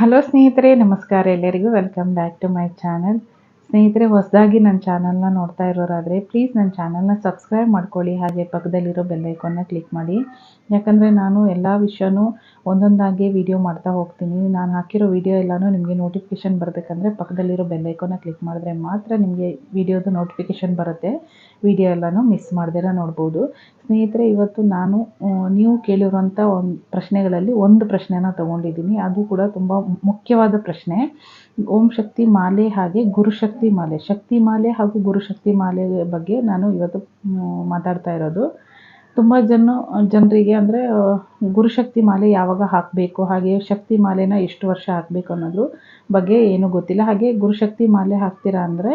Hello ಸ್ನೇಹಿತರೆ ನಮಸ್ಕಾರ ಎಲ್ಲರಿಗೂ. Welcome back to my channel ಸ್ನೇಹಿತರೆ, ಹೊಸದಾಗಿ ನನ್ನ ಚಾನಲ್ನ ನೋಡ್ತಾ ಇರೋರಾದರೆ ಪ್ಲೀಸ್ ನನ್ನ ಚಾನಲ್ನ ಸಬ್ಸ್ಕ್ರೈಬ್ ಮಾಡ್ಕೊಳ್ಳಿ, ಹಾಗೆ ಪಕ್ಕದಲ್ಲಿರೋ ಬೆಲ್ಲೈಕನ್ನ ಕ್ಲಿಕ್ ಮಾಡಿ. ಯಾಕಂದರೆ ನಾನು ಎಲ್ಲ ವಿಷಯನೂ ಒಂದೊಂದಾಗಿ ವಿಡಿಯೋ ಮಾಡ್ತಾ ಹೋಗ್ತೀನಿ. ನಾನು ಹಾಕಿರೋ ವಿಡಿಯೋ ಎಲ್ಲನೂ ನಿಮಗೆ ನೋಟಿಫಿಕೇಷನ್ ಬರಬೇಕಂದ್ರೆ ಪಕ್ಕದಲ್ಲಿರೋ ಬೆಲ್ಲೈಕನ್ನ ಕ್ಲಿಕ್ ಮಾಡಿದ್ರೆ ಮಾತ್ರ ನಿಮಗೆ ವಿಡಿಯೋದು ನೋಟಿಫಿಕೇಷನ್ ಬರುತ್ತೆ. ವಿಡಿಯೋ ಎಲ್ಲನೂ ಮಿಸ್ ಮಾಡ್ದಿರ ನೋಡ್ಬೋದು. ಸ್ನೇಹಿತರೆ, ಇವತ್ತು ನಾನು ನೀವು ಕೇಳಿರುವಂಥ ಒಂದು ಪ್ರಶ್ನೆಗಳಲ್ಲಿ ಒಂದು ಪ್ರಶ್ನೆನ ತಗೊಂಡಿದ್ದೀನಿ. ಅದು ಕೂಡ ತುಂಬ ಮುಖ್ಯವಾದ ಪ್ರಶ್ನೆ. ಓಂ ಶಕ್ತಿ, ಮಾಲೆ ಹಾಗೆ ಗುರುಶಕ್ತಿ ಮಾಲೆ, ಶಕ್ತಿ ಮಾಲೆ ಹಾಗೂ ಗುರು ಶಕ್ತಿ ಮಾಲೆ ಬಗ್ಗೆ ನಾನು ಇವತ್ತು ಮಾತಾಡ್ತಾ ಇರೋದು. ತುಂಬ ಜನ, ಜನರಿಗೆ ಅಂದರೆ ಗುರುಶಕ್ತಿ ಮಾಲೆ ಯಾವಾಗ ಹಾಕಬೇಕು, ಹಾಗೆ ಶಕ್ತಿ ಮಾಲೆನ ಎಷ್ಟು ವರ್ಷ ಹಾಕಬೇಕು ಅನ್ನೋದ್ರ ಬಗ್ಗೆ ಏನೂ ಗೊತ್ತಿಲ್ಲ. ಹಾಗೆ ಗುರುಶಕ್ತಿ ಮಾಲೆ ಹಾಕ್ತೀರಾ ಅಂದರೆ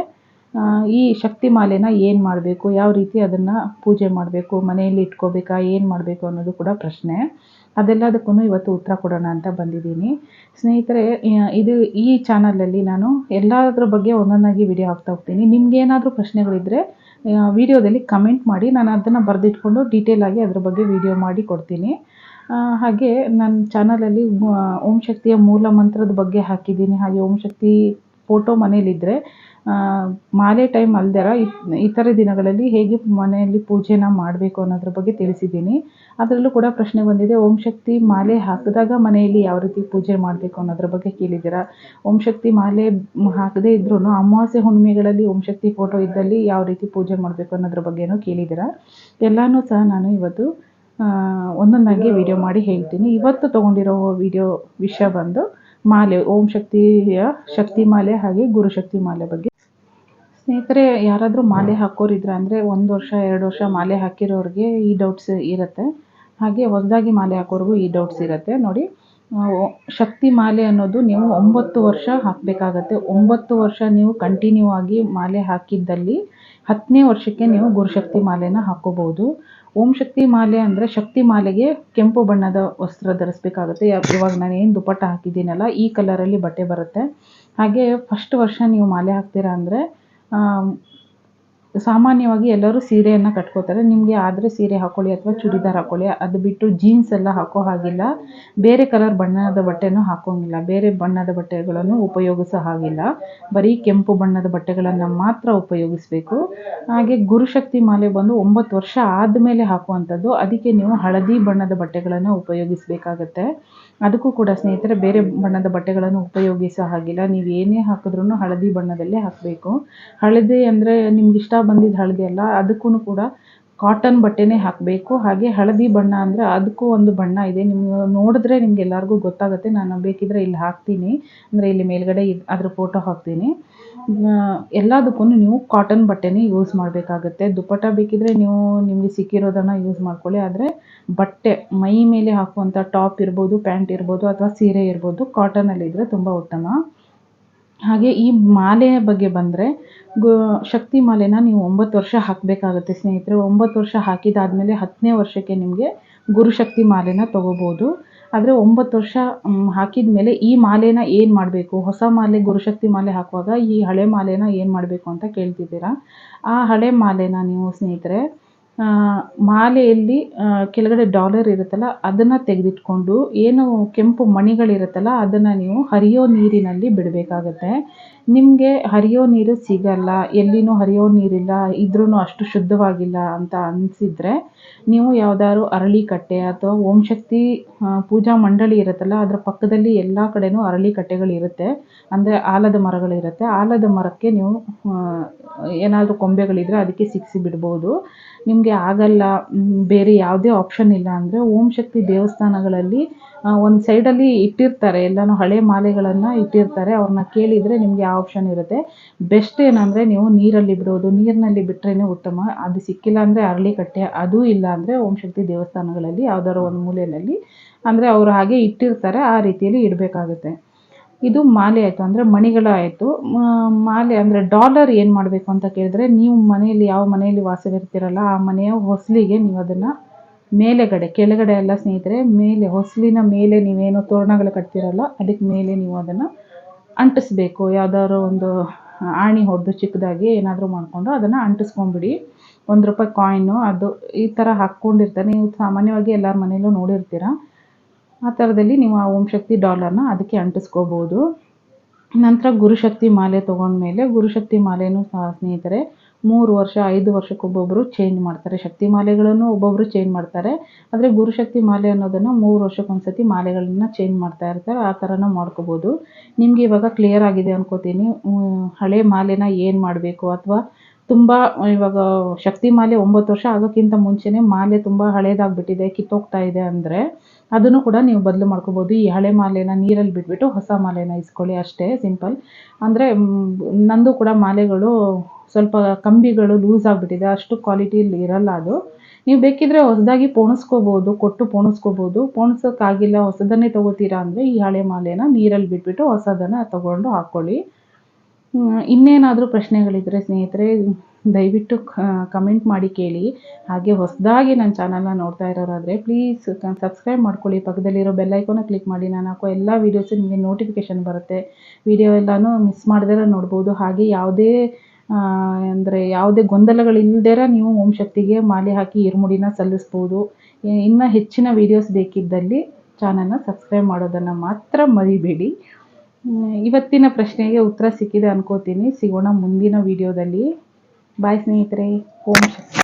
ಈ ಶಕ್ತಿ ಮಾಲೆನ ಏನು ಮಾಡಬೇಕು, ಯಾವ ರೀತಿ ಅದನ್ನು ಪೂಜೆ ಮಾಡಬೇಕು, ಮನೆಯಲ್ಲಿ ಇಟ್ಕೋಬೇಕಾ, ಏನು ಮಾಡಬೇಕು ಅನ್ನೋದು ಕೂಡ ಪ್ರಶ್ನೆ. ಅದೆಲ್ಲದಕ್ಕೂ ಇವತ್ತು ಉತ್ತರ ಕೊಡೋಣ ಅಂತ ಬಂದಿದ್ದೀನಿ. ಸ್ನೇಹಿತರೆ ಇದು ಈ ಚಾನಲಲ್ಲಿ ನಾನು ಎಲ್ಲದ್ರ ಬಗ್ಗೆ ಒಂದೊಂದಾಗಿ ವಿಡಿಯೋ ಹಾಕ್ತಾ ಹೋಗ್ತೀನಿ. ನಿಮ್ಗೇನಾದರೂ ಪ್ರಶ್ನೆಗಳಿದ್ದರೆ ವಿಡಿಯೋದಲ್ಲಿ ಕಮೆಂಟ್ ಮಾಡಿ, ನಾನು ಅದನ್ನು ಬರೆದಿಟ್ಕೊಂಡು ಡೀಟೇಲಾಗಿ ಅದ್ರ ಬಗ್ಗೆ ವಿಡಿಯೋ ಮಾಡಿ ಕೊಡ್ತೀನಿ. ಹಾಗೆ ನನ್ನ ಚಾನಲಲ್ಲಿ ಓಂ ಶಕ್ತಿಯ ಮೂಲ ಮಂತ್ರದ ಬಗ್ಗೆ ಹಾಕಿದ್ದೀನಿ. ಹಾಗೆ ಓಂ ಶಕ್ತಿ ಫೋಟೋ ಮನೇಲಿದ್ದರೆ ಮಾಲೆ ಟೈಮ್ ಅಲ್ದಿರ ಇತರ ದಿನಗಳಲ್ಲಿ ಹೇಗೆ ಮನೆಯಲ್ಲಿ ಪೂಜೆನ ಮಾಡಬೇಕು ಅನ್ನೋದ್ರ ಬಗ್ಗೆ ತಿಳಿಸಿದ್ದೀನಿ. ಅದರಲ್ಲೂ ಕೂಡ ಪ್ರಶ್ನೆ ಬಂದಿದೆ, ಓಂ ಶಕ್ತಿ ಮಾಲೆ ಹಾಕಿದಾಗ ಮನೆಯಲ್ಲಿ ಯಾವ ರೀತಿ ಪೂಜೆ ಮಾಡಬೇಕು ಅನ್ನೋದ್ರ ಬಗ್ಗೆ ಕೇಳಿದ್ದೀರಾ? ಓಂ ಶಕ್ತಿ ಮಾಲೆ ಹಾಕದೇ ಇದ್ರೂ ಅಮಾವಾಸ್ಯೆ ಹುಣ್ಣಿಮೆಗಳಲ್ಲಿ ಓಂ ಶಕ್ತಿ ಫೋಟೋ ಇದ್ದಲ್ಲಿ ಯಾವ ರೀತಿ ಪೂಜೆ ಮಾಡಬೇಕು ಅನ್ನೋದ್ರ ಬಗ್ಗೆನೂ ಕೇಳಿದ್ದೀರಾ? ಎಲ್ಲನೂ ಸಹ ನಾನು ಇವತ್ತು ಒಂದೊಂದಾಗಿ ವಿಡಿಯೋ ಮಾಡಿ ಹೇಳ್ತೀನಿ. ಇವತ್ತು ತಗೊಂಡಿರೋ ವಿಡಿಯೋ ವಿಷಯ ಬಂದು ಮಾಲೆ ಓಂ ಶಕ್ತಿಯ ಶಕ್ತಿ ಮಾಲೆ ಹಾಗೆ ಗುರುಶಕ್ತಿ ಮಾಲೆ ಬಗ್ಗೆ. ಸ್ನೇಹಿತರೆ ಯಾರಾದರೂ ಮಾಲೆ ಹಾಕೋರಿದ್ರೆ ಅಂದರೆ ಒಂದು ವರ್ಷ ಎರಡು ವರ್ಷ ಮಾಲೆ ಹಾಕಿರೋರಿಗೆ ಈ ಡೌಟ್ಸ್ ಇರುತ್ತೆ. ಹಾಗೆ ಹೊಸದಾಗಿ ಮಾಲೆ ಹಾಕೋರಿಗೂ ಈ ಡೌಟ್ಸ್ ಇರುತ್ತೆ. ನೋಡಿ ಶಕ್ತಿ ಮಾಲೆ ಅನ್ನೋದು ನೀವು ಒಂಬತ್ತು ವರ್ಷ ಹಾಕಬೇಕಾಗತ್ತೆ. ಒಂಬತ್ತು ವರ್ಷ ನೀವು ಕಂಟಿನ್ಯೂ ಆಗಿ ಮಾಲೆ ಹಾಕಿದ್ದಲ್ಲಿ ಹತ್ತನೇ ವರ್ಷಕ್ಕೆ ನೀವು ಗುರುಶಕ್ತಿ ಮಾಲೆನ ಹಾಕೋಬಹುದು. ಓಂ ಶಕ್ತಿ ಮಾಲೆ ಅಂದರೆ ಶಕ್ತಿ ಮಾಲೆಗೆ ಕೆಂಪು ಬಣ್ಣದ ವಸ್ತ್ರ ಧರಿಸ್ಬೇಕಾಗುತ್ತೆ. ಇವಾಗ ನಾನು ಏನು ದುಪ್ಪಟ್ಟ ಹಾಕಿದ್ದೀನಲ್ಲ, ಈ ಕಲರಲ್ಲಿ ಬಟ್ಟೆ ಬರುತ್ತೆ. ಹಾಗೆ ಫಸ್ಟ್ ವರ್ಷ ನೀವು ಮಾಲೆ ಹಾಕ್ತೀರಾ ಅಂದರೆ ಸಾಮಾನ್ಯವಾಗಿ ಎಲ್ಲರೂ ಸೀರೆಯನ್ನು ಕಟ್ಕೋತಾರೆ. ನಿಮಗೆ ಆದರೆ ಸೀರೆ ಹಾಕೊಳ್ಳಿ ಅಥವಾ ಚೂಡಿದಾರ್ ಹಾಕೊಳ್ಳಿ. ಅದು ಬಿಟ್ಟು ಜೀನ್ಸ್ ಎಲ್ಲ ಹಾಕೋ ಹಾಗಿಲ್ಲ. ಬೇರೆ ಕಲರ್ ಬಣ್ಣದ ಬಟ್ಟೆನೂ ಹಾಕೋಂಗಿಲ್ಲ. ಬೇರೆ ಬಣ್ಣದ ಬಟ್ಟೆಗಳನ್ನು ಉಪಯೋಗಿಸೋ ಹಾಗಿಲ್ಲ. ಬರೀ ಕೆಂಪು ಬಣ್ಣದ ಬಟ್ಟೆಗಳನ್ನು ಮಾತ್ರ ಉಪಯೋಗಿಸಬೇಕು. ಹಾಗೆ ಗುರುಶಕ್ತಿ ಮಾಲೆ ಬಂದು ಒಂಬತ್ತು ವರ್ಷ ಆದಮೇಲೆ ಹಾಕುವಂಥದ್ದು. ಅದಕ್ಕೆ ನೀವು ಹಳದಿ ಬಣ್ಣದ ಬಟ್ಟೆಗಳನ್ನು ಉಪಯೋಗಿಸಬೇಕಾಗತ್ತೆ. ಅದಕ್ಕೂ ಕೂಡ ಸ್ನೇಹಿತರೆ, ಬೇರೆ ಬಣ್ಣದ ಬಟ್ಟೆಗಳನ್ನು ಉಪಯೋಗಿಸೋ ಹಾಗಿಲ್ಲ. ನೀವು ಏನೇ ಹಾಕಿದ್ರೂ ಹಳದಿ ಬಣ್ಣದಲ್ಲೇ ಹಾಕಬೇಕು. ಹಳದಿ ಅಂದರೆ ನಿಮ್ಗೆ ಇಷ್ಟ ಬಂದಿದ್ದು ಹಳದಿ ಅಲ್ಲ ಅದಕ್ಕೂ ಕೂಡ ಕಾಟನ್ ಬಟ್ಟೆನೇ ಹಾಕಬೇಕು. ಹಾಗೆ ಹಳದಿ ಬಣ್ಣ ಅಂದರೆ ಅದಕ್ಕೂ ಒಂದು ಬಣ್ಣ ಇದೆ. ನಿಮ್ಗೆ ನೋಡಿದ್ರೆ ನಿಮ್ಗೆ ಎಲ್ಲರಿಗೂ ಗೊತ್ತಾಗುತ್ತೆ. ನಾನು ಬೇಕಿದ್ರೆ ಇಲ್ಲಿ ಹಾಕ್ತೀನಿ. ಅಂದರೆ ಇಲ್ಲಿ ಮೇಲ್ಗಡೆ ಅದ್ರ ಫೋಟೋ ಹಾಕ್ತೀನಿ. ಎಲ್ಲದಕ್ಕೂ ನೀವು ಕಾಟನ್ ಬಟ್ಟೆನೇ ಯೂಸ್ ಮಾಡಬೇಕಾಗತ್ತೆ. ದುಪ್ಪಟ್ಟ ಬೇಕಿದ್ರೆ ನೀವು ನಿಮಗೆ ಸಿಕ್ಕಿರೋದನ್ನು ಯೂಸ್ ಮಾಡ್ಕೊಳ್ಳಿ. ಆದರೆ ಬಟ್ಟೆ, ಮೈ ಮೇಲೆ ಹಾಕುವಂಥ ಟಾಪ್ ಇರ್ಬೋದು ಪ್ಯಾಂಟ್ ಇರ್ಬೋದು ಅಥವಾ ಸೀರೆ ಇರ್ಬೋದು ಕಾಟನಲ್ಲಿದ್ದರೆ ತುಂಬ ಉತ್ತಮ. ಹಾಗೆ ಈ ಮಾಲೆಯ ಬಗ್ಗೆ ಬಂದರೆ ಶಕ್ತಿ ಮಾಲೆನ ನೀವು ಒಂಬತ್ತು ವರ್ಷ ಹಾಕಬೇಕಾಗತ್ತೆ ಸ್ನೇಹಿತರೆ. ಒಂಬತ್ತು ವರ್ಷ ಹಾಕಿದಾದಮೇಲೆ ಹತ್ತನೇ ವರ್ಷಕ್ಕೆ ನಿಮಗೆ ಗುರುಶಕ್ತಿ ಮಾಲೆನ ತೊಗೋಬೋದು. ಆದರೆ ಒಂಬತ್ತು ವರ್ಷ ಹಾಕಿದ ಮೇಲೆ ಈ ಮಾಲೆನ ಏನು ಮಾಡಬೇಕು? ಹೊಸ ಮಾಲೆ ಗುರುಶಕ್ತಿ ಮಾಲೆ ಹಾಕುವಾಗ ಈ ಹಳೆ ಮಾಲೆನ ಏನು ಮಾಡಬೇಕು ಅಂತ ಕೇಳ್ತಿದ್ದೀರಾ? ಆ ಹಳೆ ಮಾಲೆನ ನೀವು ಸ್ನೇಹಿತರೆ ಮಾಲೆಯಲ್ಲಿ ಕೆಳಗಡೆ ಡಾಲರ್ ಇರುತ್ತಲ್ಲ, ಅದನ್ನು ತೆಗೆದಿಟ್ಕೊಂಡು, ಏನು ಕೆಂಪು ಮಣಿಗಳಿರುತ್ತಲ್ಲ, ಅದನ್ನು ನೀವು ಹರಿಯೋ ನೀರಿನಲ್ಲಿ ಬಿಡಬೇಕಾಗತ್ತೆ. ನಿಮಗೆ ಹರಿಯೋ ನೀರು ಸಿಗಲ್ಲ, ಎಲ್ಲಿನೂ ಹರಿಯೋ ನೀರಿಲ್ಲ ಇದ್ರೂ ಅಷ್ಟು ಶುದ್ಧವಾಗಿಲ್ಲ ಅಂತ ಅನಿಸಿದರೆ, ನೀವು ಯಾವ್ದಾದ್ರು ಅರಳಿಕಟ್ಟೆ ಅಥವಾ ಓಂ ಶಕ್ತಿ ಪೂಜಾ ಮಂಡಳಿ ಇರುತ್ತಲ್ಲ, ಅದರ ಪಕ್ಕದಲ್ಲಿ ಎಲ್ಲ ಕಡೆನೂ ಅರಳಿಕಟ್ಟೆಗಳಿರುತ್ತೆ ಅಂದರೆ ಆಲದ ಮರಗಳಿರುತ್ತೆ ಆಲದ ಮರಕ್ಕೆ ನೀವು ಏನಾದರೂ ಕೊಂಬೆಗಳಿದ್ರೆ ಅದಕ್ಕೆ ಸಿಕ್ಕಿಸಿ ಬಿಡ್ಬೋದು. ನಿಮಗೆ ಆಗಲ್ಲ ಬೇರೆ ಯಾವುದೇ ಆಪ್ಷನ್ ಇಲ್ಲ ಅಂದರೆ ಓಂ ಶಕ್ತಿ ದೇವಸ್ಥಾನಗಳಲ್ಲಿ ಒಂದು ಸೈಡಲ್ಲಿ ಇಟ್ಟಿರ್ತಾರೆ, ಎಲ್ಲನೂ ಹಳೆ ಮಾಲೆಗಳನ್ನು ಇಟ್ಟಿರ್ತಾರೆ ಅವ್ರನ್ನ ಕೇಳಿದರೆ ನಿಮಗೆ ಆ ಆಪ್ಷನ್ ಇರುತ್ತೆ. ಬೆಸ್ಟ್ ಏನಂದರೆ ನೀವು ನೀರಲ್ಲಿ ಬಿಡೋದು, ನೀರಿನಲ್ಲಿ ಬಿಟ್ಟರೇ ಉತ್ತಮ. ಅದು ಸಿಕ್ಕಿಲ್ಲ ಅಂದರೆ ಅರಳಿಕಟ್ಟೆ ಅದೂ ಇಲ್ಲ ಅಂದರೆ ಓಂ ಶಕ್ತಿ ದೇವಸ್ಥಾನಗಳಲ್ಲಿ ಯಾವ್ದಾದ್ರು ಒಂದು ಮೂಲೆಯಲ್ಲಿ. ಅಂದರೆ ಅವರು ಹಾಗೆ ಇಟ್ಟಿರ್ತಾರೆ, ಆ ರೀತಿಯಲ್ಲಿ ಇಡಬೇಕಾಗುತ್ತೆ. ಇದು ಮಾಲೆ ಆಯಿತು, ಅಂದರೆ ಮಣಿಗಳಾಯಿತು ಮಾಲೆ ಅಂದರೆ ಡಾಲರ್ ಏನು ಮಾಡಬೇಕು ಅಂತ ಕೇಳಿದ್ರೆ ನೀವು ಮನೆಯಲ್ಲಿ, ಯಾವ ಮನೆಯಲ್ಲಿ ವಾಸವಿರ್ತೀರಲ್ಲ, ಆ ಮನೆಯ ಹೊಸಲಿಗೆ ನೀವು ಅದನ್ನು ಮೇಲೆಗಡೆ, ಕೆಳಗಡೆ ಎಲ್ಲ ಸ್ನೇಹಿತರೆ, ಮೇಲೆ, ಹೊಸಲಿನ ಮೇಲೆ ನೀವೇನು ತೋರಣಗಳು ಕಟ್ತೀರಲ್ಲ, ಅದಕ್ಕೆ ಮೇಲೆ ನೀವು ಅದನ್ನು ಅಂಟಿಸ್ಬೇಕು. ಯಾವ್ದಾದ್ರು ಒಂದು ಆಣಿ ಹೊಡೆದು ಚಿಕ್ಕದಾಗಿ ಏನಾದರೂ ಮಾಡಿಕೊಂಡು ಅದನ್ನು ಅಂಟಿಸ್ಕೊಂಬಿಡಿ. ಒಂದು ರೂಪಾಯಿ ಕಾಯಿನು ಅದು ಈ ಥರ ಹಾಕ್ಕೊಂಡಿರ್ತಾರೆ. ನೀವು ಸಾಮಾನ್ಯವಾಗಿ ಎಲ್ಲರ ಮನೆಯಲ್ಲೂ ನೋಡಿರ್ತೀರ. ಆ ಥರದಲ್ಲಿ ನೀವು ಆ ಓಂ ಶಕ್ತಿ ಡಾಲರ್ನ ಅದಕ್ಕೆ ಅಂಟಿಸ್ಕೋಬೋದು. ನಂತರ ಗುರುಶಕ್ತಿ ಮಾಲೆ ತೊಗೊಂಡ್ಮೇಲೆ ಗುರುಶಕ್ತಿ ಮಾಲೆನೂ ಸಹ ಸ್ನೇಹಿತರೆ, ಮೂರು ವರ್ಷ, ಐದು ವರ್ಷಕ್ಕೊಬ್ಬೊಬ್ಬರು ಚೇಂಜ್ ಮಾಡ್ತಾರೆ. ಶಕ್ತಿ ಮಾಲೆಗಳನ್ನು ಒಬ್ಬೊಬ್ಬರು ಚೇಂಜ್ ಮಾಡ್ತಾರೆ. ಆದರೆ ಗುರುಶಕ್ತಿ ಮಾಲೆ ಅನ್ನೋದನ್ನು ಮೂರು ವರ್ಷಕ್ಕೊಂದ್ಸತಿ ಮಾಲೆಗಳನ್ನ ಚೇಂಜ್ ಮಾಡ್ತಾ ಇರ್ತಾರೆ. ಆ ಥರನೂ ಮಾಡ್ಕೋಬೋದು. ನಿಮಗೆ ಇವಾಗ ಕ್ಲಿಯರ್ ಆಗಿದೆ ಅನ್ಕೋತೀನಿ. ಹಳೆ ಮಾಲೆನ ಏನು ಮಾಡಬೇಕು? ಅಥವಾ ತುಂಬ ಇವಾಗ ಶಕ್ತಿ ಮಾಲೆ ಒಂಬತ್ತು ವರ್ಷ ಆಗೋಕ್ಕಿಂತ ಮುಂಚೆನೇ ಮಾಲೆ ತುಂಬ ಹಳೇದಾಗ್ಬಿಟ್ಟಿದೆ ಕಿತ್ತೋಗ್ತಾ ಇದೆ ಅಂದರೆ ಅದನ್ನು ಕೂಡ ನೀವು ಬದಲು ಮಾಡ್ಕೋಬೋದು. ಈ ಹಳೆ ಮಾಲೆನ ನೀರಲ್ಲಿ ಬಿಟ್ಬಿಟ್ಟು ಹೊಸ ಮಾಲೆನ ಇಸ್ಕೊಳ್ಳಿ ಅಷ್ಟೇ ಸಿಂಪಲ್. ಅಂದರೆ ನಂದು ಕೂಡ ಮಾಲೆಗಳು ಸ್ವಲ್ಪ ಕಂಬಿಗಳು ಲೂಸ್ ಆಗಿಬಿಟ್ಟಿದೆ ಅಷ್ಟು ಕ್ವಾಲಿಟಿಲಿ ಇರಲ್ಲ ಅದು. ನೀವು ಬೇಕಿದ್ರೆ ಹೊಸದಾಗಿ ಪೋಣಿಸ್ಕೋಬೋದು ಕೊಟ್ಟು ಪೋಣಿಸ್ಕೋಬೋದು. ಪೋಣಿಸೋಕ್ಕಾಗಿಲ್ಲ ಹೊಸದನ್ನೇ ತೊಗೋತೀರಾ ಅಂದರೆ ಈ ಹಳೆ ಮಾಲೆನ ನೀರಲ್ಲಿ ಬಿಟ್ಬಿಟ್ಟು ಹೊಸದನ್ನು ತಗೊಂಡು ಹಾಕ್ಕೊಳ್ಳಿ ಹ್ಮ್, ಇನ್ನೇನಾದರೂ ಪ್ರಶ್ನೆಗಳಿದ್ದರೆ ಸ್ನೇಹಿತರೆ, ದಯವಿಟ್ಟು ಕಮೆಂಟ್ ಮಾಡಿ ಕೇಳಿ. ಹಾಗೆ ಹೊಸದಾಗಿ ನನ್ನ ಚಾನಲ್ನ ನೋಡ್ತಾ ಇರೋರಾದರೆ ಪ್ಲೀಸ್ ಸಬ್ಸ್ಕ್ರೈಬ್ ಮಾಡ್ಕೊಳ್ಳಿ. ಪಕ್ಕದಲ್ಲಿರೋ ಬೆಲ್ಲೈಕೋನ ಕ್ಲಿಕ್ ಮಾಡಿ. ನಾನು ಹಾಕೋ ಎಲ್ಲ ವೀಡಿಯೋಸು ನಿಮಗೆ ನೋಟಿಫಿಕೇಷನ್ ಬರುತ್ತೆ. ವಿಡಿಯೋ ಎಲ್ಲನೂ ಮಿಸ್ ಮಾಡ್ದೇ ನೋಡ್ಬೋದು. ಹಾಗೆ ಯಾವುದೇ ಅಂದರೆ ಯಾವುದೇ ಗೊಂದಲಗಳಿಲ್ಲದೇ ನೀವು ಓಂ ಶಕ್ತಿಗೆ ಮಾಲೆ ಹಾಕಿ ಇರುಮುಡಿನ ಸಲ್ಲಿಸ್ಬೋದು. ಇನ್ನೂ ಹೆಚ್ಚಿನ ವೀಡಿಯೋಸ್ ಬೇಕಿದ್ದಲ್ಲಿ ಚಾನಲ್ನ ಸಬ್ಸ್ಕ್ರೈಬ್ ಮಾಡೋದನ್ನು ಮಾತ್ರ ಮರಿಬೇಡಿ. ಇವತ್ತಿನ ಪ್ರಶ್ನೆಗೆ ಉತ್ತರ ಸಿಕ್ಕಿದೆ ಅನ್ಕೋತೀನಿ. ಸಿಗೋಣ ಮುಂದಿನ ವಿಡಿಯೋದಲ್ಲಿ ಬಾಯ್ ಸ್ನೇಹಿತರೆ. ಓಂ ಶಕ್ತಿ.